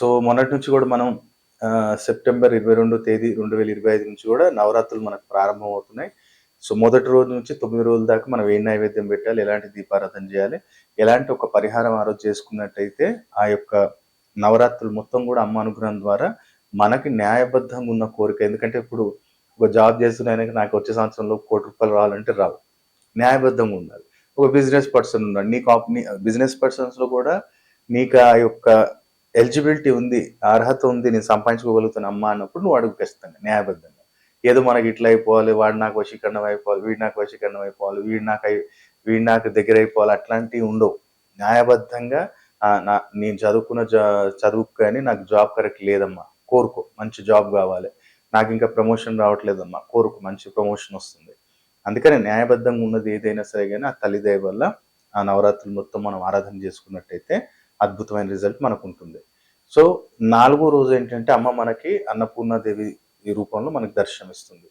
So మొన్నటి నుంచి కూడా మనం సెప్టెంబర్ ఇరవై రెండో తేదీ రెండు వేల ఇరవై ఐదు నుంచి కూడా నవరాత్రులు మనకు ప్రారంభం అవుతున్నాయి సో మొదటి రోజు నుంచి తొమ్మిది రోజుల దాకా మనం ఏ నైవేద్యం పెట్టాలి ఎలాంటి దీపారాధన చేయాలి ఎలాంటి ఒక పరిహారం ఆ రోజు చేసుకున్నట్టయితే ఆ యొక్క నవరాత్రులు మొత్తం కూడా అమ్మ అనుగ్రహం ద్వారా మనకి న్యాయబద్ధంగా ఉన్న కోరిక. ఎందుకంటే ఇప్పుడు ఒక జాబ్ చేస్తున్నాయని నాకు వచ్చే సంవత్సరంలో కోటి రూపాయలు రావాలంటే రావు. న్యాయబద్ధంగా ఉండాలి. ఒక బిజినెస్ పర్సన్ ఉన్నాడు. నీ కాంపెనీ బిజినెస్ పర్సన్స్లో కూడా నీకు ఆ యొక్క ఎలిజిబిలిటీ ఉంది అర్హత ఉంది నేను సంపాదించుకోగలుగుతాను అమ్మా అన్నప్పుడు నువ్వు అడుగు ఖచ్చితంగా న్యాయబద్ధంగా. ఏదో మనకి ఇట్లా అయిపోవాలి వాడు నాకు వశీకరణం అయిపోవాలి వీడు నాకు వశీకరణం అయిపోవాలి వీడు నాకు అయి- వీడు నాకు దగ్గర అయిపోవాలి అట్లాంటివి ఉండవు. న్యాయబద్ధంగా నా నేను చదువుకున్న జా చదువుకు కానీ నాకు జాబ్ కరెక్ట్ లేదమ్మా కోరుకో మంచి జాబ్ కావాలి. నాకు ఇంకా ప్రమోషన్ రావట్లేదమ్మా కోరుకో మంచి ప్రమోషన్ వస్తుంది. అందుకని న్యాయబద్ధంగా ఉన్నది ఏదైనా సరే కానీ ఆ తల్లిదయ వల్ల ఆ నవరాత్రులు మొత్తం మనం ఆరాధన చేసుకున్నట్టయితే అద్భుతమైన రిజల్ట్ మనకు ఉంటుంది సో నాలుగో రోజు ఏంటంటే అమ్మ మనకి అన్నపూర్ణాదేవి ఈ రూపంలో మనకు దర్శనమిస్తుంది.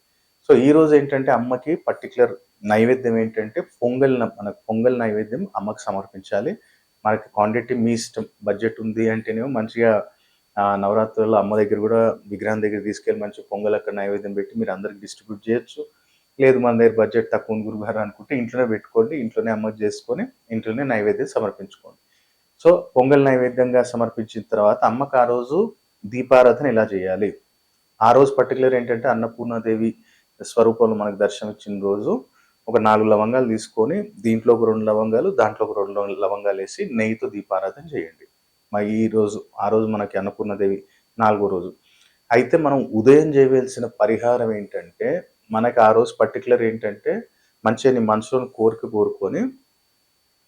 సో ఈ రోజు ఏంటంటే అమ్మకి పర్టికులర్ నైవేద్యం ఏంటంటే పొంగల్ మనకు పొంగల్ నైవేద్యం అమ్మకి సమర్పించాలి. మనకి క్వాంటిటీ మీ ఇష్టం బడ్జెట్ ఉంది అంటేనేమో మంచిగా నవరాత్రుల్లో అమ్మ దగ్గర కూడా విగ్రహం దగ్గర తీసుకెళ్ళి మంచి పొంగల్ అక్కడ నైవేద్యం పెట్టి మీరు అందరికి డిస్ట్రిబ్యూట్ చేయొచ్చు. లేదు మన దగ్గర బడ్జెట్ తక్కువ ఉంది గురుగారు అనుకుంటే ఇంట్లోనే పెట్టుకోండి ఇంట్లోనే అమ్మ చేసుకొని ఇంట్లోనే నైవేద్యం సమర్పించుకోండి. సో పొంగల్ నైవేద్యంగా సమర్పించిన తర్వాత అమ్మకు ఆ రోజు దీపారాధన ఇలా చేయాలి? ఆ రోజు పర్టికులర్ ఏంటంటే అన్నపూర్ణాదేవి స్వరూపంలో మనకు దర్శనం ఇచ్చిన రోజు ఒక నాలుగు లవంగాలు తీసుకొని దీంట్లో ఒక రెండు లవంగాలు దాంట్లో ఒక రెండు లవంగాలు వేసి నెయ్యితో దీపారాధన చేయండి. మరి ఈ రోజు ఆ రోజు మనకి అన్నపూర్ణదేవి నాలుగో రోజు. అయితే మనం ఉదయం చేయవలసిన పరిహారం ఏంటంటే మనకి ఆ రోజు పర్టికులర్ ఏంటంటే మంచిగా నీ మనసులోని కోరిక కోరుకొని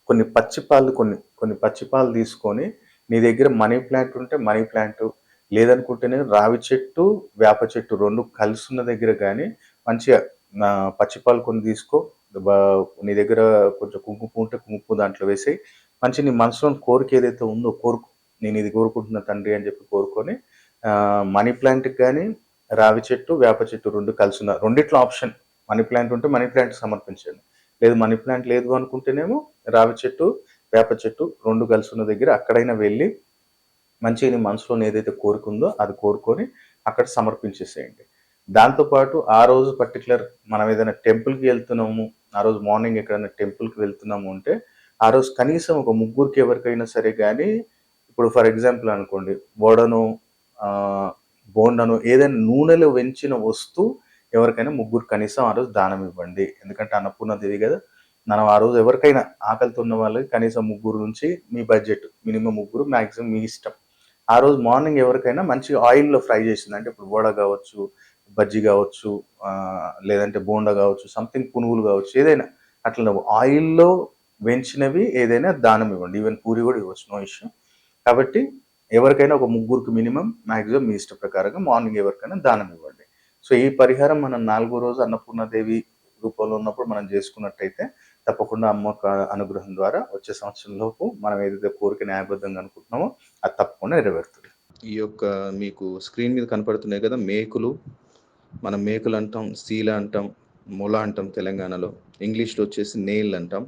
కొన్ని పచ్చిపాలు కొన్ని కొన్ని పచ్చిపాలు తీసుకొని నీ దగ్గర మనీ ప్లాంట్ ఉంటే మనీ ప్లాంట్ లేదనుకుంటేనే రావి చెట్టు వేప చెట్టు రెండు కలిసి ఉన్న దగ్గర కానీ మంచిగా పచ్చిపాలు కొన్ని తీసుకో బా- నీ దగ్గర కొంచెం కుంకుమ ఉంటే కుంకుమ దాంట్లో వేసి మంచి నీ మనసులో కోరిక ఏదైతే ఉందో కోరుకు నేను ఇది కోరుకుంటున్న తండ్రి అని చెప్పి కోరుకొని మనీ ప్లాంట్కి కానీ రావి చెట్టు వేప చెట్టు రెండు కలిసి ఉన్న రెండిట్లో ఆప్షన్. మనీ ప్లాంట్ ఉంటే మనీ ప్లాంట్ సమర్పించండి. లేదు మనీ ప్లాంట్ లేదు అనుకుంటేనేమో రావి చెట్టు వేప చెట్టు రెండు కలిసి ఉన్న దగ్గర అక్కడైనా వెళ్ళి మంచిగా నీ మనసులో ఏదైతే కోరుకుందో అది కోరుకొని అక్కడ సమర్పించేసేయండి. దాంతోపాటు ఆ రోజు పర్టికులర్ మనం ఏదైనా టెంపుల్కి వెళ్తున్నాము ఆ రోజు మార్నింగ్ ఎక్కడైనా టెంపుల్కి వెళ్తున్నాము అంటే ఆ రోజు కనీసం ఒక ముగ్గురికి ఎవరికైనా సరే కానీ ఇప్పుడు ఫర్ ఎగ్జాంపుల్ అనుకోండి వడను బోండను ఏదైనా నూనెలో వెంచిన వస్తువు ఎవరికైనా ముగ్గురు కనీసం ఆ రోజు దానం ఇవ్వండి. ఎందుకంటే అన్నపూర్ణ దేవి కదా మనం ఆ రోజు ఎవరికైనా ఆకలితో ఉన్న వాళ్ళకి కనీసం ముగ్గురు నుంచి మీ బడ్జెట్ మినిమం ముగ్గురు మ్యాక్సిమం మీ ఇష్టం. ఆ రోజు మార్నింగ్ ఎవరికైనా మంచిగా ఆయిల్లో ఫ్రై చేసింది. అంటే ఇప్పుడు వడ కావచ్చు బజ్జీ కావచ్చు లేదంటే బోండా కావచ్చు సంథింగ్ పునుగులు కావచ్చు ఏదైనా అట్లా ఆయిల్లో వెంచినవి ఏదైనా దానం ఇవ్వండి. ఈవెన్ పూరి కూడా ఇవ్వచ్చు నో ఇష్యూ కాబట్టి ఎవరికైనా ఒక ముగ్గురికి మినిమం మ్యాక్సిమం మీ ఇష్ట ప్రకారంగా మార్నింగ్ ఎవరికైనా దానం ఇవ్వండి. సో ఈ పరిహారం మనం నాలుగో రోజు అన్నపూర్ణదేవి రూపంలో ఉన్నప్పుడు మనం చేసుకున్నట్టయితే తప్పకుండా అమ్మ అనుగ్రహం ద్వారా వచ్చే సంవత్సరం లోపు మనం ఏదైతే కోరిక న్యాయబద్ధంగా అనుకుంటున్నామో అది తప్పకుండా నెరవేరుతుంది. ఈ యొక్క మీకు స్క్రీన్ మీద కనపడుతున్నాయి కదా మేకులు. మనం మేకులు అంటాం సీల అంటాం మొల అంటాం తెలంగాణలో. ఇంగ్లీష్లో వచ్చేసి నేల్ అంటాం.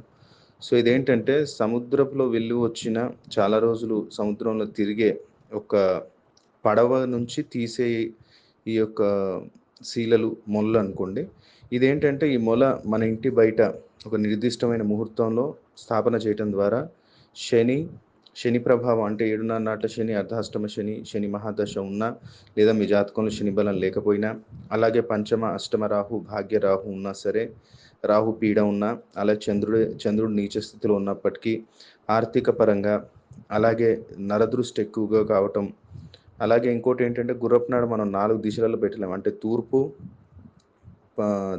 సో ఇదేంటంటే సముద్రంలో వెళ్ళి వచ్చిన చాలా రోజులు సముద్రంలో తిరిగే ఒక పడవ నుంచి తీసే ఈ యొక్క శీలలు మొల్లు అనుకోండి. ఇదేంటంటే ఈ మొల మన ఇంటి బయట ఒక నిర్దిష్టమైన ముహూర్తంలో స్థాపన చేయటం ద్వారా శని శని ప్రభావం అంటే ఏడున్నర నాట్ల శని అర్ధాష్టమ శని శని మహాదశ ఉన్నా లేదా మీ జాతకంలో శని బలం లేకపోయినా అలాగే పంచమ అష్టమ రాహు భాగ్య రాహు ఉన్నా సరే రాహు పీడ ఉన్నా అలా చంద్రుడు చంద్రుడు నీచ స్థితిలో ఉన్నప్పటికీ ఆర్థిక పరంగా అలాగే నరదృష్టి ఎక్కువగా కావటం అలాగే ఇంకోటి ఏంటంటే గుర్రపునాడు మనం నాలుగు దిశలలో పెట్టలేము అంటే తూర్పు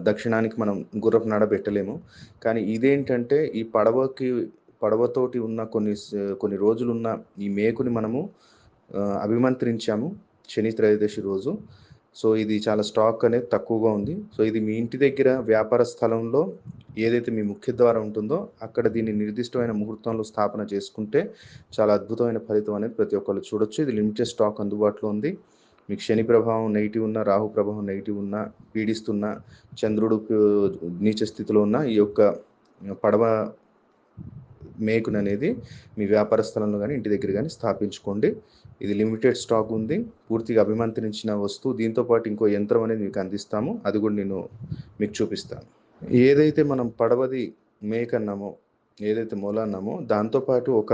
దక్షిణానికి మనం గుర్రపు నడ పెట్టలేము. కానీ ఇదేంటంటే ఈ పడవకి పడవతోటి ఉన్న కొన్ని కొన్ని రోజులున్న ఈ మేకుని మనము అభిమంత్రించాము శని త్రయోదశి రోజు. సో ఇది చాలా స్టాక్ అనేది తక్కువగా ఉంది. సో ఇది మీ ఇంటి దగ్గర వ్యాపార స్థలంలో ఏదైతే మీ ముఖ్య ద్వారం ఉంటుందో అక్కడ దీన్ని నిర్దిష్టమైన ముహూర్తంలో స్థాపన చేసుకుంటే చాలా అద్భుతమైన ఫలితం అనేది ప్రతి ఒక్కళ్ళు చూడొచ్చు. ఇది లిమిటెడ్ స్టాక్ అందుబాటులో ఉంది. మీకు శని ప్రభావం నెగిటివ్ ఉన్న రాహు ప్రభావం నెగిటివ్ ఉన్న పీడిస్తున్న చంద్రుడు నీచ స్థితిలో ఉన్న ఈ యొక్క పడవ మేకును అనేది మీ వ్యాపార స్థలంలో కానీ ఇంటి దగ్గర కానీ స్థాపించుకోండి. ఇది లిమిటెడ్ స్టాక్ ఉంది. పూర్తిగా అభిమంత్రించిన వస్తువు దీంతో పాటు ఇంకో యంత్రం అనేది మీకు అందిస్తాము. అది కూడా నేను మీకు చూపిస్తాను. ఏదైతే మనం పడవది మేక అన్నామో ఏదైతే మూల అన్నామో దాంతోపాటు ఒక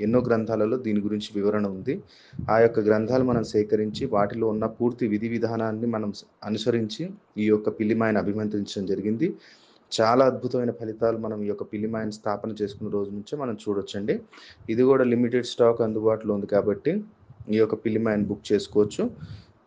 ఎన్నో గ్రంథాలలో దీని గురించి వివరణ ఉంది. ఆ యొక్క గ్రంథాలు మనం సేకరించి వాటిలో ఉన్న పూర్తి విధి విధానాన్ని మనం అనుసరించి ఈ యొక్క పిల్లిమాయను అభిమంత్రించడం జరిగింది. చాలా అద్భుతమైన ఫలితాలు మనం ఈ యొక్క పిల్లిమాయను స్థాపన చేసుకున్న రోజు నుంచే మనం చూడొచ్చండి. ఇది కూడా లిమిటెడ్ స్టాక్ అందుబాటులో ఉంది కాబట్టి ఈ యొక్క పిల్లిమాయను బుక్ చేసుకోవచ్చు.